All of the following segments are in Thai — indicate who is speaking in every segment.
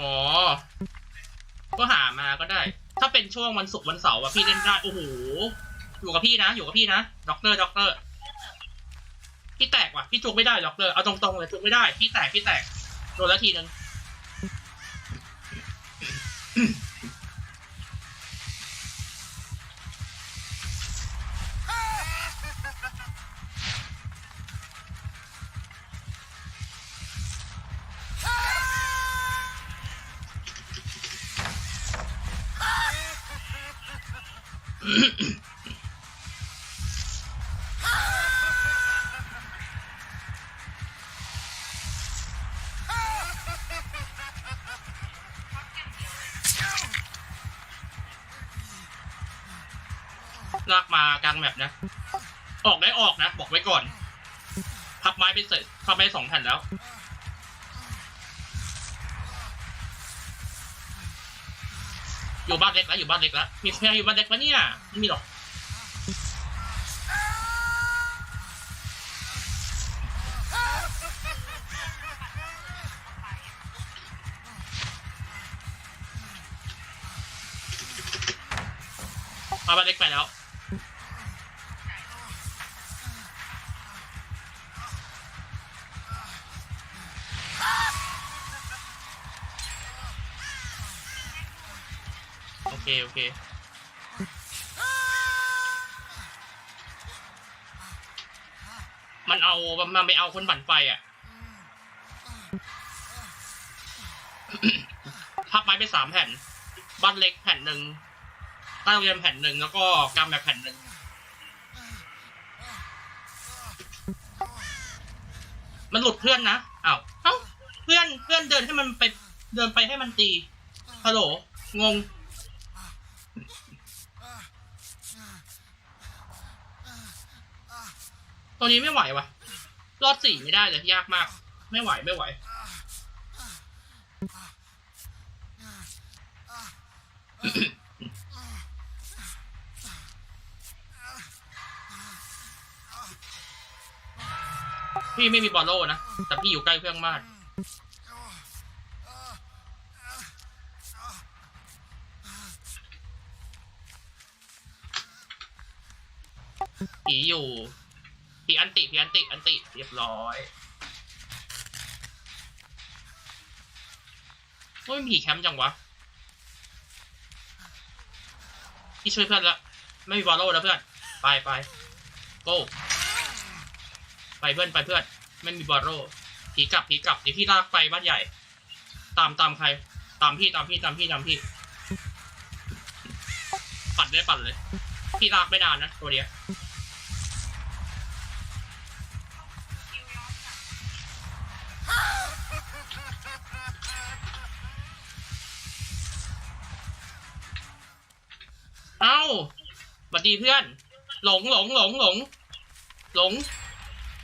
Speaker 1: อ๋อ ก็หามาก็ได้ ถ้าเป็นช่วงวันศุกร์วันเสาร์อะพี่เล่นได้โอ้โห อยู่กับพี่นะ อยู่กับพี่นะ ด็อกเตอร์ด็อกเตอร์ พี่แตกว่ะ พี่จุกไม่ได้ด็อกเตอร์ เอาตรงๆเลยจุกไม่ได้ พี่แตก พี่แตก โดนละทีนึง ลากมากลางแมปนะ ออกได้ออกนะ บอกไว้ก่อน พับไม้ไปเสร็จพับไม้สองแผ่นแล้ว อยู่บ้านเล็กแล้วอยู่บ้านเล็กแล้วมีใครอยู่บ้านเล็กปะเนี่ยไม่มีหรอกมาบ้านเล็กไปแล้ว เค โอเค มันเอามันไปเอาคนบั่นไฟอะ พับไม้ไปสามแผ่น บ้านเล็กแผ่นหนึ่งใต้งเรียนแผ่นหนึ่งแล้วก็กำแบบแผ่นหนึ่งมันหลุดเพื่อนนะอ้าวเอ้า เพื่อน เพื่อนเดินให้มันไป เดินไปให้มันตี ฮัลโหล งง ตัวนี้ไม่ไหววะรอดสี่ไม่ได้เลยยากมาก ไม่ไหวไม่ไหว พี่ไม่มีบอลโล่นะ แต่พี่อยู่ใกล้เครื่องมาก ผีอยู่ผีอันติผีอันติอันติเรียบร้อยโอ้ยมีผีแคมป์จังวะพี่ช่วยเพื่อนละไม่มีบอลโล่แล้วเพื่อน ไปไปโก้ไปเพื่อนไปเพื่อน ไม่มีบอลโล่ผีกลับผีกลับเดี๋ยวพี่ลากไปบ้านใหญ่ ตามตามใคร ตามพี่ตามพี่ตามพี่ตามพี่ ปัดได้ปัดเลย พี่ลากไม่นานนะตัวเดียว เอ้าสวัสดีเพื่อน หลงหลงหลงหลง หลง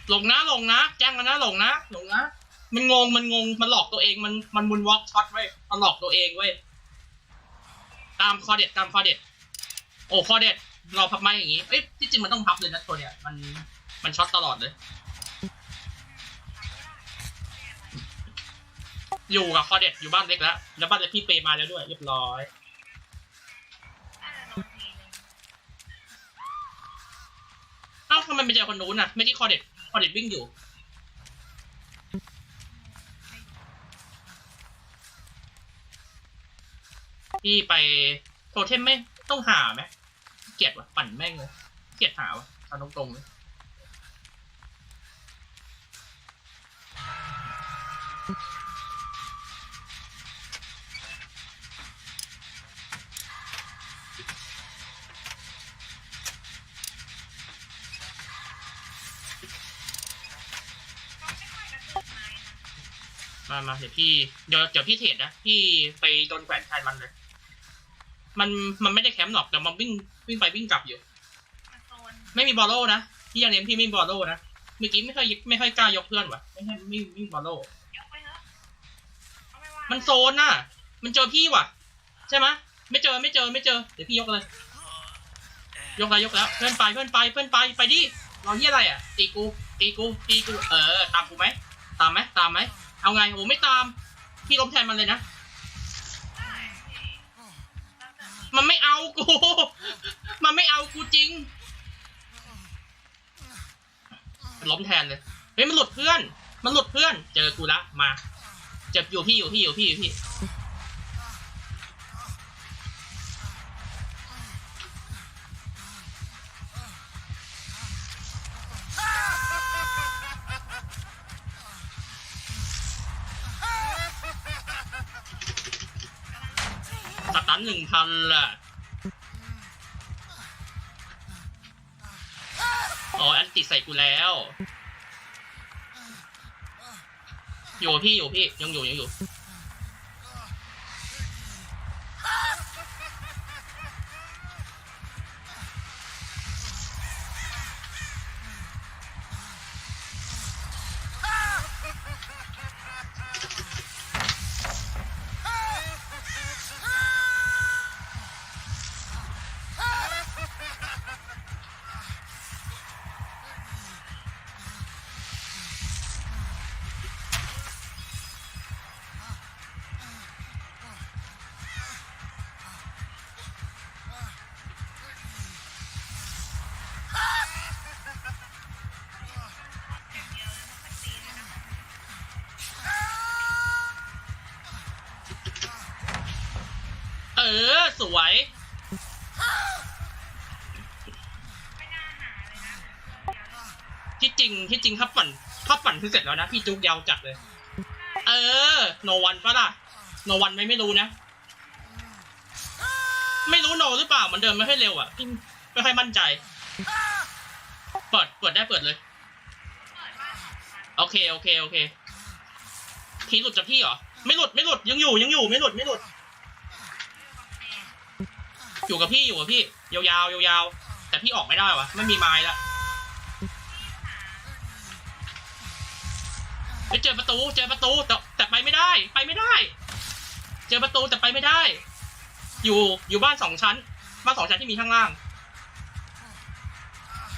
Speaker 1: หลงนะหลงนะแจ้งกันนะหลงนะหลงนะมันงงมันงงมันหลอกตัวเองมันมันมุนวอล์กช็อตไว้มันหลอกตัวเองเว้ตามคอเด็ดตามคอเด็ดโอ้คอเด็ดเราพับไม้อย่างงี้เอ้ยที่จริงมันต้องพับเลยนะตัวเนี้ยมันมันช็อตตลอดเลย อยู่กับคอเด็ดอยู่บ้านเล็กแล้วแล้วบ้านเล็กพี่เปย์มาแล้วด้วย เรียบร้อย เอ้าทำไมไม่เจอคนนู้นน่ะ ไม่ที่คอเด็ดคอเด็ดวิ่งอยู่ พี่ไปโทเทมไม่ต้องหาไหมเกลียดว่ะ ปั่นแม่งเลย เกลียดหาว่ะเอาตรงๆเลย มามาเดี๋ยวพี่เดี๋ยวเดี๋ยวพี่เทรดนะ พี่ไปโดนแขวนแทนมันเลย มันมันไม่ได้แคมป์หรอกแต่มันวิ่งวิ่งไปวิ่งกลับอยู่
Speaker 2: โซน
Speaker 1: ไม่มีบอลโล่นะพี่ยังเน้นพี่ไม่มีบอลโล่นะเมื่อกี้ไม่ค่อยไม่ค่อยกล้ายกเพื่อนว่ะไม่ใช่ไม่ไม่มีบอลโล่
Speaker 2: ยกไปเถอะเอาไม่ว่า
Speaker 1: มันโซนน่ะ มันเจอพี่ว่ะ ใช่ไหมยไม่เจอไม่เจอไม่เจอเดี๋ยวพี่ยกเลย ยกแล้วยกแล้วเพื่อนไปเพื่อนไปเพื่อนไปไปดิรอที่อะไรอะตีกูตีกูตีกูเออตามกูไหมตามไหมตามไหม เอาไง โอ้ไม่ตาม พี่ล้มแทนมันเลยนะ มันไม่เอากู มันไม่เอากูจริง ล้มแทนเลย เฮ้ยมันหลุดเพื่อน มันหลุดเพื่อน เจอกูละ มา เจ็อยู่พี่อยู่พี่อยู่พี่อยู่พี่ หนึ่งพันล่ะอ๋ออันติดใส่กูแล้ว อยู่พี่อยู่พี่ยังอยู่ยังอยู่ ออสวย ที่จริงที่จริงถ้าปั่นถ้าปั่นคือเสร็จแล้วนะ พี่จุกยาวจัดเลย เออ โนวันปะล่ะ โนวันไม่ไม่รู้นะ ไม่รู้โนหรือเปล่า มันเดินไม่ค่อยเร็วอะพี่ไม่ค่อยมั่นใจ เปิดเปิดได้เปิดเลย โอเคโอเคโอเคพีหลุดจากพี่เหรอ ไม่หลุดไม่หลุดยังอยู่ยังอยู่ไม่หลุดไม่หลุด อยู่กับพี่อยู่กับพี่ ยาวๆยาวๆแต่พี่ออกไม่ได้วะไม่มีไม้ละไปเจอประตูเจอประตูแต่แต่ไปไม่ได้ ไปไม่ได้ เจอประตูแต่ไปไม่ได้ อยู่อยู่บ้านสองชั้นบ้านสองชั้นที่มีข้างล่าง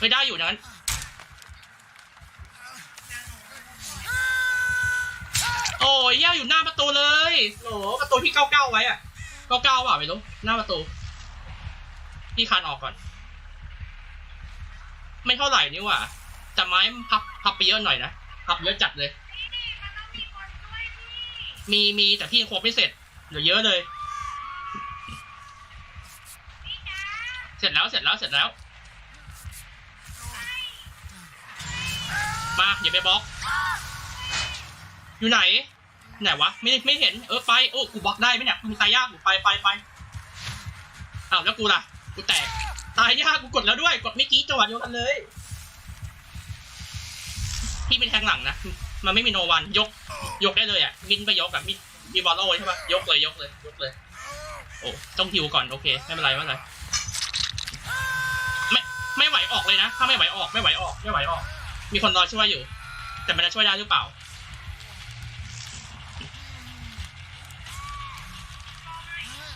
Speaker 1: ไม่ได้อยู่นั้นโอ้ยย่าอยู่หน้าประตูเลยโหประตูที่เก้าเก้าไว้อะเก้าเก้าเปล่าไม่รู้หน้าประตู พี่คานออกก่อน ไม่เท่าไหร่นี่หว่าแต่ไม้พับพับไปเยอะหน่อยนะพับเยอะจัดเลย
Speaker 2: มีมี
Speaker 1: แต่พี่ยังครบไม่เสร็จเหลือเยอะเลย เสร็จแล้วเสร็จแล้วเสร็จแล้ว มาอย่าไปบล็อก อยู่ไหนไหนวะไม่ไม่เห็นเออไปโอ้กูบล็อกได้ไหมเนี่ยกูตายยากกูไปไปไปอ้าวแล้วกูล่ะ กูแตก ตายยากกูกดแล้วด้วย กดไม่อกี้จังหวะเดียวกันเลย พี่เป็นแทงหลังนะ มันไม่มีโนวันยก ยกได้เลยอะมินไปยกแบบมีมีบอลโล่ใช่ปะยกเลยยกเลย ยกเลย โอ้ต้องฮิวก่อนโอเคไม่เป็นไรไม่เป็นไรไม่ไม่ไหวออกเลยนะ ถ้าไม่ไหวออกไม่ไหวออกไม่ไหวออก มีคนรอช่วยอยู่ แต่มันจะช่วยได้หรือเปล่า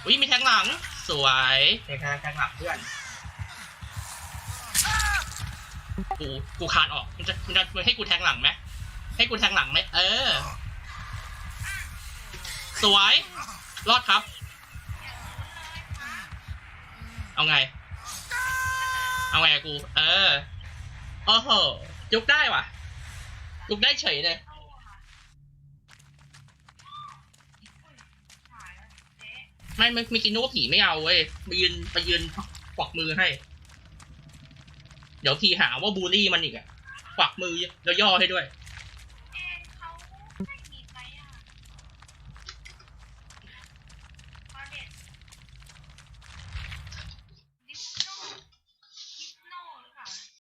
Speaker 1: อุ้ยมีแทงหลัง สวยแทงแทงหลังเพื่อนกูกูคานออกมันจะมันจะมันให้กูแทงหลังไหมให้กูแทงหลังไหมเออ สวยรอดครับ เอาไง เอาไงอะกู เออโอ้โหยุกได้ว่ะยุกได้เฉยเลย
Speaker 2: เข้าอะค่ะอุ้ยถ่ายแล้วเจ๊
Speaker 1: ไม่ไม่มีกินนึกว่าผีไม่เอาเว้ยไปยืนไปยืนกวักมือให้ เดี๋ยวผีหาว่าบูลลี่มันอีกอะกวักมือแล้วย่อให้ด้วย